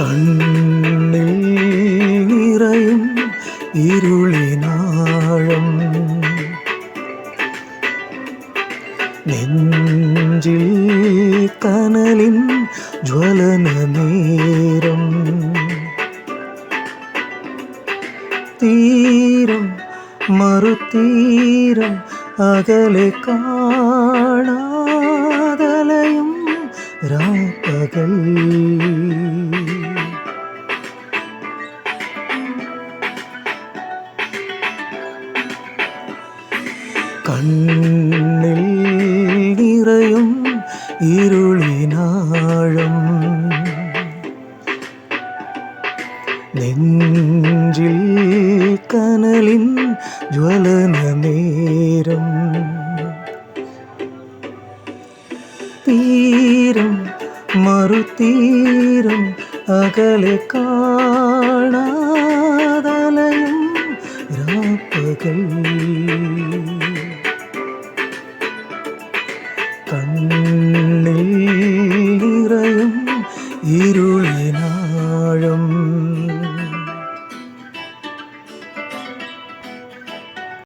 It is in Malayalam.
കണ്ണിൽ നിറയും ഇരുളിനാഴം നെഞ്ചിൽ കനലിൻ ജ്വലന നേരം. തീരം മറുതീരം അകലെ കാണാതലയും രാപ്പകൽ. കണ്ണിൽ നിറയും ഇരുളിനാഴം. നെഞ്ചിൽ കനലിൻ ജ്വലന നേരം തീരം മറുതീരം അകലെ കാണാതലയും രാപ്പകൽ നിറയും ഇരുളിനാഴം.